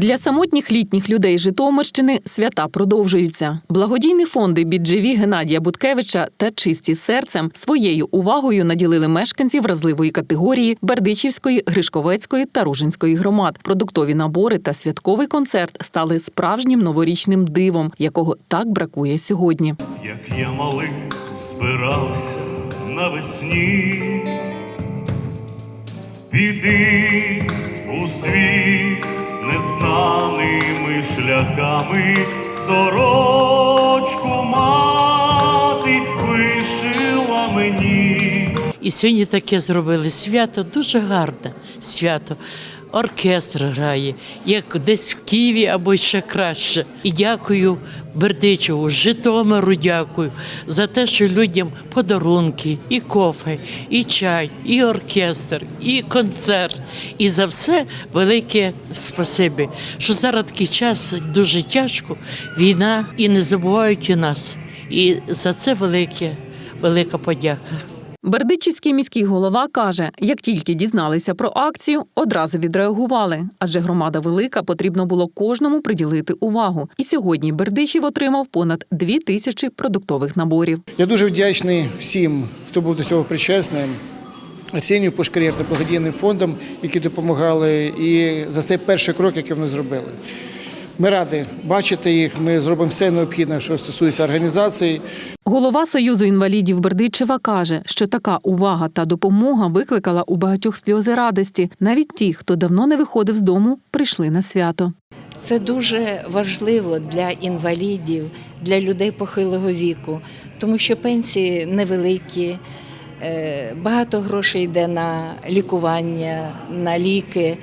Для самотніх літніх людей Житомирщини свята продовжуються. Благодійні фонди «Біджеві» Геннадія Буткевича та чисті серцем своєю увагою наділили мешканців вразливої категорії Бердичівської, Гришковецької та Ружинської громад. Продуктові набори та святковий концерт стали справжнім новорічним дивом, якого так бракує сьогодні. як я малий збирався навесні піти у світ незнаними шляхами сорочку мати вишила мені. І сьогодні таке зробили свято, дуже гарне свято. Оркестр грає, як десь в Києві або ще краще. І дякую Бердичеву, Житомиру дякую за те, що людям подарунки, і кофе, і чай, і оркестр, і концерт. І за все велике спасибі. Що зараз такий час дуже тяжко, війна, і не забувають і нас. І за це велике, велика подяка. Бердичівський міський голова каже, як тільки дізналися про акцію, одразу відреагували, адже громада велика, потрібно було кожному приділити увагу. І сьогодні Бердичів отримав понад дві тисячі продуктових наборів. Я дуже вдячний всім, хто був до цього причесним. Оцінюю пошкарів та благодійним фондам, які допомагали, і за цей перший крок, який вони зробили. Ми раді бачити їх. Ми зробимо все необхідне, що стосується організації. Голова Союзу інвалідів Бердичева каже, що така увага та допомога викликала у багатьох сльози радості. Навіть ті, хто давно не виходив з дому, прийшли на свято. Це дуже важливо для інвалідів, для людей похилого віку, тому що пенсії невеликі, е, багато грошей йде на лікування, на ліки.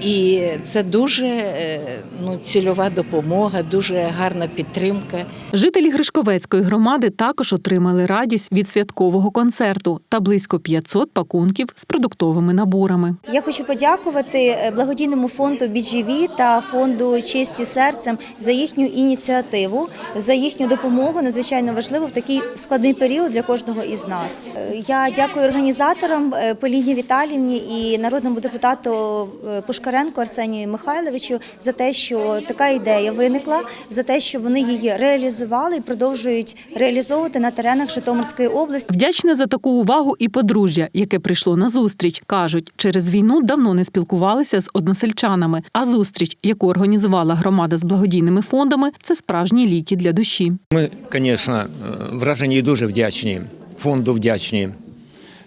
І це дуже е, ну, цільова допомога, дуже гарна підтримка. Жителі Гришковецької громади також отримали радість від святкового концерту та близько 500 пакунків з продуктовими наборами. Я хочу подякувати е, благодійному фонду BGV та фонду Честі серцем за їхню ініціативу, за їхню допомогу. Надзвичайно важливо в такий складний період для кожного із нас. Е, Я дякую організаторам Поліні Віталівні і народному депутату е, Пушкаренко Арсенію Михайловичу за те, що така ідея виникла, за те, що вони її реалізували і продовжують реалізовувати на теренах Житомирської області. Вдячне за таку увагу і подружжя, яке прийшло на зустріч. кажуть, через війну давно не спілкувалися з односельчанами. А зустріч, яку організувала громада з благодійними фондами, це справжні ліки для душі. Ми, звісно, вражені і дуже вдячні. Фонду вдячні,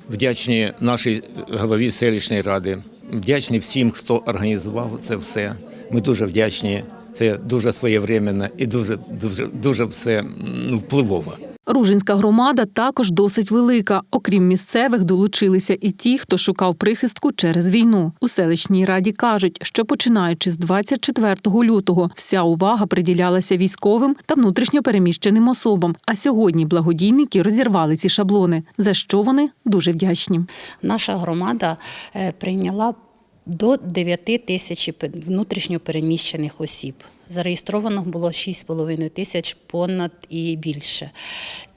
вдячні нашій голові селищної ради, вдячні всім, хто організував це все. Ми дуже вдячні. Це дуже своєвременно і дуже, дуже, дуже все впливово. Ружинська громада також досить велика. Окрім місцевих, долучилися і ті, хто шукав прихистку через війну. У селищній раді кажуть, що починаючи з 24 лютого вся увага приділялася військовим та внутрішньопереміщеним особам. А сьогодні благодійники розірвали ці шаблони, за що вони дуже вдячні. наша громада е, прийняла до 9 тисяч внутрішньопереміщених осіб. Зареєстровано було 6,5 тисяч понад і більше.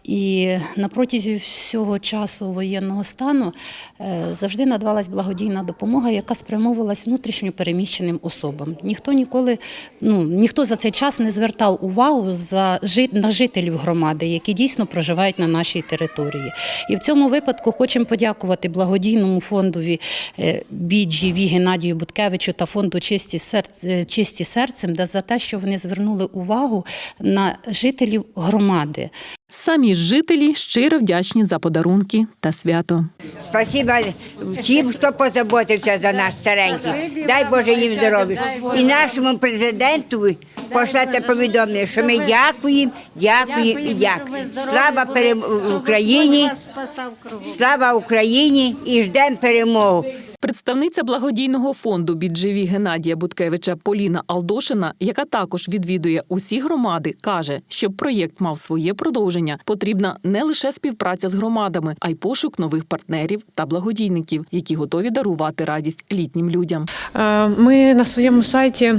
І на протязі всього часу воєнного стану е, завжди надавалась благодійна допомога, яка спрямовувалась внутрішньо переміщеним особам. Ніхто ніколи, ну ніхто за цей час не звертав увагу за на жителів громади, які дійсно проживають на нашій території. І в цьому випадку хочемо подякувати благодійному фондові е, BGV Геннадію Буткевичу та фонду Чисті серце Чисті серцем за те, що вони звернули увагу на жителів громади. Самі жителі щиро вдячні за подарунки та свято. Спасибо всім, хто позаботився за нас стареньких. Дай Боже їм здоров'я. І нашому президенту пошлете повідомлення, що ми дякуємо, дякуємо і дякуємо. Слава Україні! Слава Україні і ждемо перемогу. Представниця благодійного фонду «Біджеві» Геннадія Буткевича Поліна Алдошина, яка також відвідує усі громади, каже, щоб проєкт мав своє продовження, потрібна не лише співпраця з громадами, а й пошук нових партнерів та благодійників, які готові дарувати радість літнім людям. Е, Ми на своєму сайті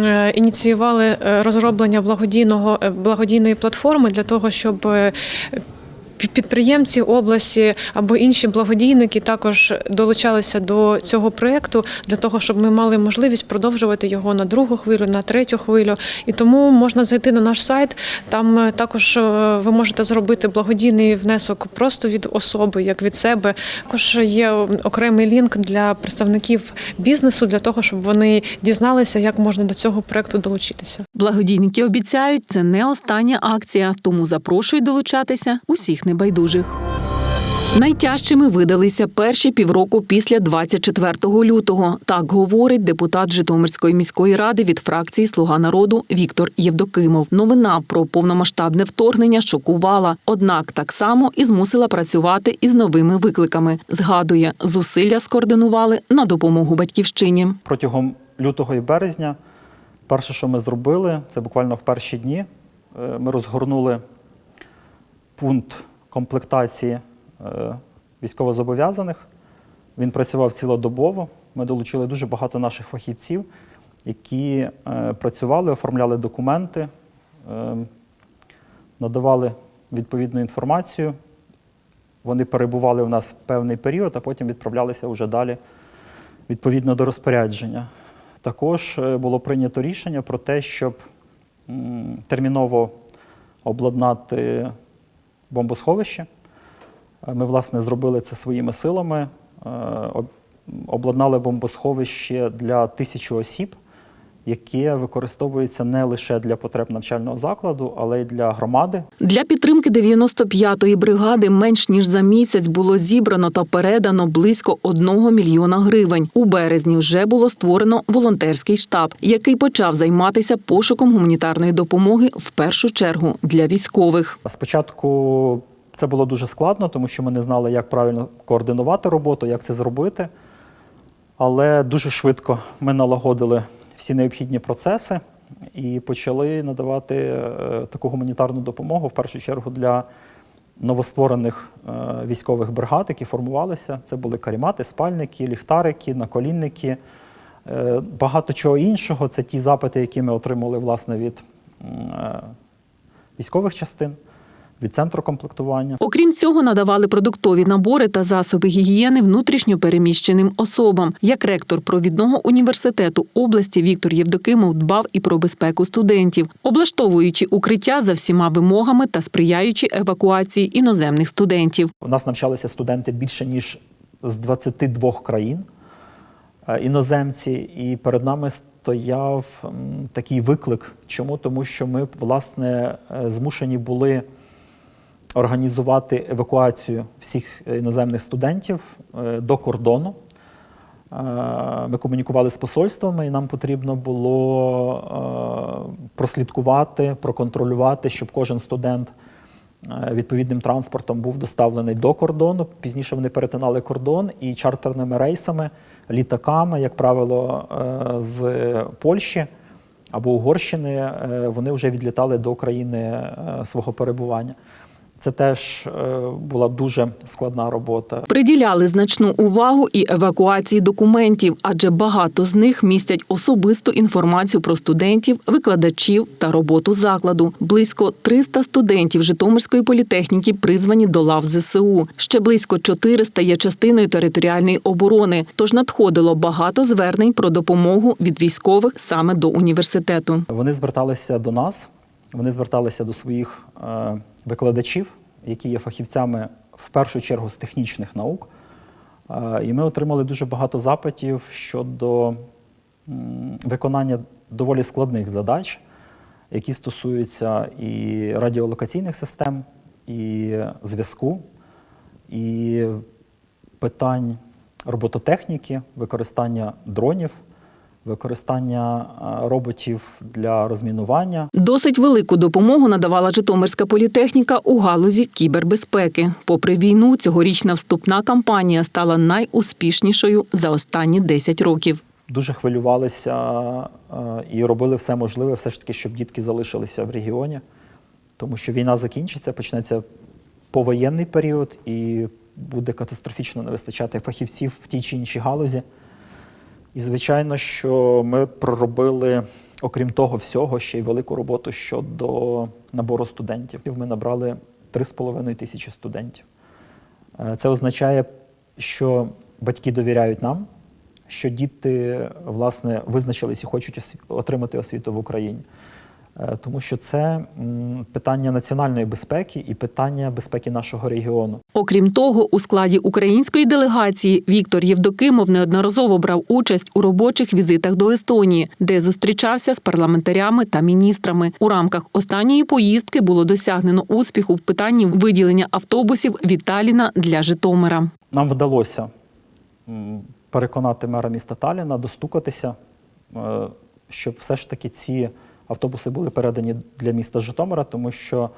е, ініціювали е, розроблення благодійного благодійної платформи для того, щоб підприємці області або інші благодійники також долучалися до цього проєкту для того, щоб ми мали можливість продовжувати його на другу хвилю, на третю хвилю. І тому можна зайти на наш сайт. Там е, також е, ви можете зробити благодійний внесок просто від особи, як від себе. Також є окремий лінк для представників бізнесу для того, щоб вони дізналися, як можна до цього проєкту долучитися. Благодійники обіцяють, це не остання акція, тому запрошують долучатися усіх небайдужих. Найтяжчими видалися перші півроку після 24 лютого. Так говорить депутат Житомирської міської ради від фракції Слуга народу Віктор Євдокимов. Новина про повномасштабне вторгнення шокувала, однак так само і змусила працювати із новими викликами. Згадує, зусилля скоординували на допомогу батьківщині. Протягом лютого і березня перше, що ми зробили, це буквально в перші дні. е, Ми розгорнули пункт комплектації е, військовозобов'язаних. Він працював цілодобово. Ми долучили дуже багато наших фахівців, які е, працювали, оформляли документи, е, надавали відповідну інформацію. Вони перебували у нас певний період, а потім відправлялися вже далі відповідно до розпорядження. Також було прийнято рішення про те, щоб терміново обладнати бомбосховище. Е, Ми, власне, зробили це своїми силами. Е, Обладнали бомбосховище для тисячі осіб, яке використовується не лише для потреб навчального закладу, але й для громади. Для підтримки 95-ї бригади менш ніж за місяць було зібрано та передано близько 1 мільйона гривень. У березні вже було створено волонтерський штаб, який почав займатися пошуком гуманітарної допомоги в першу чергу для військових. Спочатку це було дуже складно, тому що ми не знали, як правильно координувати роботу, як це зробити. Але дуже швидко ми налагодили всі необхідні процеси і почали надавати е, таку гуманітарну допомогу в першу чергу для новостворених е, військових бригад, які формувалися. Це були карімати, спальники, ліхтарики, наколінники, е, багато чого іншого. Це ті запити, які ми отримали власне від військових частин, від центру комплектування. Окрім цього, надавали продуктові набори та засоби гігієни внутрішньо переміщеним особам. Як ректор провідного університету області Віктор Євдокимов дбав і про безпеку студентів, облаштовуючи укриття за всіма вимогами та сприяючи евакуації іноземних студентів. У нас навчалися студенти більше ніж з 22 країн е, іноземці, і перед нами стояв такий виклик. Чому? Тому що ми, власне, е, змушені були організувати евакуацію всіх іноземних студентів е, до кордону. Е, Ми комунікували з посольствами, і нам потрібно було е, прослідкувати, проконтролювати, щоб кожен студент відповідним транспортом був доставлений до кордону. Пізніше вони перетинали кордон і чартерними рейсами, літаками, як правило, з Польщі або Угорщини, вони вже відлітали до країни свого перебування. Це теж е, була дуже складна робота. Приділяли значну увагу і евакуації документів, адже багато з них містять особисту інформацію про студентів, викладачів та роботу закладу. Близько 300 студентів Житомирської політехніки призвані до лав ЗСУ. Ще близько 400 є частиною територіальної оборони. Тож надходило багато звернень про допомогу від військових саме до університету. Вони зверталися до нас, вони зверталися до своїх е, викладачів, які є фахівцями в першу чергу з технічних наук. Е, і ми отримали дуже багато запитів щодо виконання доволі складних задач, які стосуються і радіолокаційних систем, і зв'язку, і питань робототехніки, використання дронів, використання е, роботів для розмінування. Досить велику допомогу надавала Житомирська політехніка у галузі кібербезпеки. Попри війну, цьогорічна вступна кампанія стала найуспішнішою за останні 10 років. Дуже хвилювалися е, і робили все можливе, все ж таки, щоб дітки залишилися в регіоні, тому що війна закінчиться, почнеться повоєнний період, і буде катастрофічно не вистачати фахівців в тій чи іншій галузі. І, звичайно, що ми проробили, окрім того всього, ще й велику роботу щодо набору студентів. Ми набрали 3,5 тисячі студентів. Е, Це означає, що батьки довіряють нам, що діти власне визначились і хочуть отримати освіту в Україні. Е, Тому що це питання національної безпеки і питання безпеки нашого регіону. Окрім того, у складі української делегації Віктор Євдокимов неодноразово брав участь у робочих візитах до Естонії, де зустрічався з парламентарями та міністрами. У рамках останньої поїздки було досягнено успіху в питанні виділення автобусів від Таліна для Житомира. Нам вдалося переконати мера міста Таліна, достукатися, е, щоб все ж таки ці автобуси були передані для міста Житомира, тому що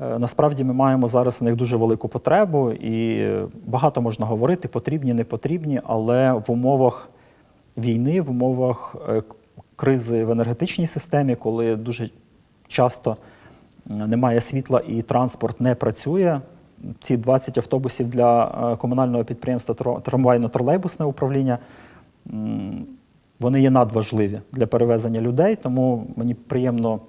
е, насправді ми маємо зараз в них дуже велику потребу, і багато можна говорити, потрібні, не потрібні, але в умовах війни, в умовах е, кризи в енергетичній системі, коли дуже часто немає світла і транспорт не працює. Ці 20 автобусів для е, комунального підприємства трамвайно-тролейбусне управління вони є надважливі для перевезення людей, тому мені приємно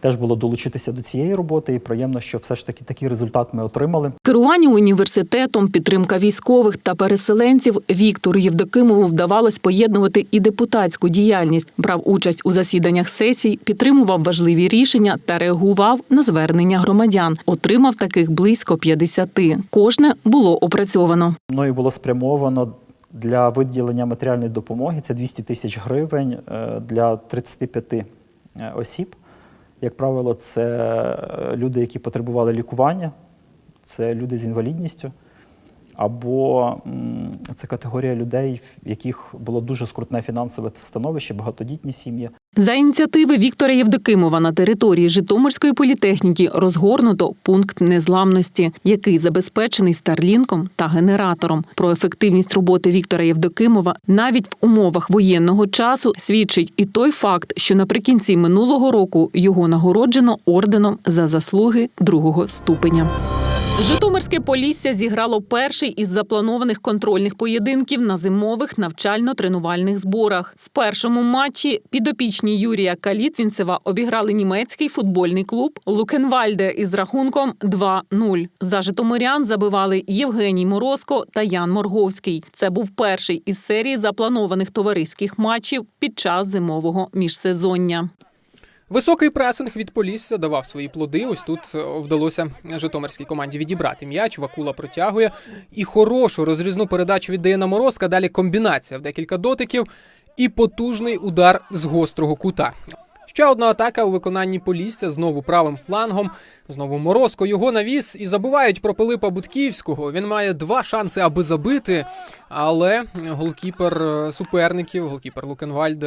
теж було долучитися до цієї роботи, і приємно, що все ж таки такий результат ми отримали. Керування університетом, підтримка військових та переселенців Віктору Євдокимову вдавалось поєднувати і депутатську діяльність. Брав участь у засіданнях сесій, підтримував важливі рішення та реагував на звернення громадян. Отримав таких близько 50. Кожне було опрацьовано. Мною було спрямовано для виділення матеріальної допомоги. Це 200 тисяч гривень е, для 35 е, осіб. Як правило, це е, люди, які потребували лікування, це люди з інвалідністю, або це категорія людей, в яких було дуже скрутне фінансове становище, багатодітні сім'ї. За ініціативи Віктора Євдокимова на території Житомирської політехніки розгорнуто пункт незламності, який забезпечений старлінком та генератором. Про ефективність роботи Віктора Євдокимова навіть в умовах воєнного часу свідчить і той факт, що наприкінці минулого року його нагороджено орденом за заслуги другого ступеня. Житомирське Полісся зіграло перший із запланованих контрольних поєдинків на зимових навчально-тренувальних зборах. В першому матчі підопічні Юрія Калітвінцева обіграли німецький футбольний клуб Лукенвальде із рахунком 2-0. За житомирян забивали Євгеній Морозко та Ян Морговський. Це був перший із серії запланованих товариських матчів під час зимового міжсезоння. Високий пресинг від Полісся давав свої плоди. Ось тут е, вдалося Житомирській команді відібрати м'яч. Вакула протягує і хорошу розрізну передачу віддає на Морозка. Далі комбінація в декілька дотиків і потужний удар з гострого кута. Ще одна атака у виконанні Полісся знову правим флангом. Знову Морозко його навіс і забувають про Пилипа Будківського. Він має два шанси, аби забити. Але голкіпер е, суперників, голкіпер Лукенвальд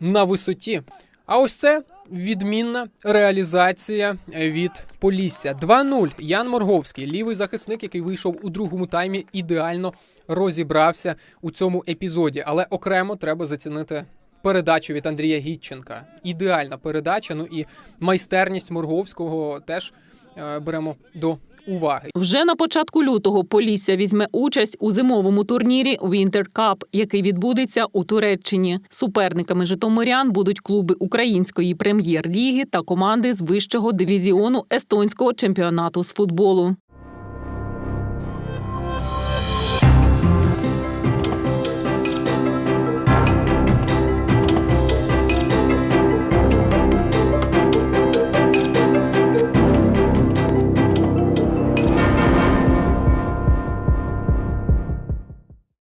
на висоті. А ось це відмінна реалізація від Полісся. 2-0. Ян Морговський, лівий захисник, який вийшов у другому таймі, ідеально розібрався у цьому епізоді. Але окремо треба зацінити передачу від Андрія Гітченка. Ідеальна передача. Ну і майстерність Морговського теж е, беремо до уваги. Вже на початку лютого Полісся візьме участь у зимовому турнірі Winter Cup, який відбудеться у Туреччині. Суперниками житомирян будуть клуби української прем'єр-ліги та команди з вищого дивізіону естонського чемпіонату з футболу.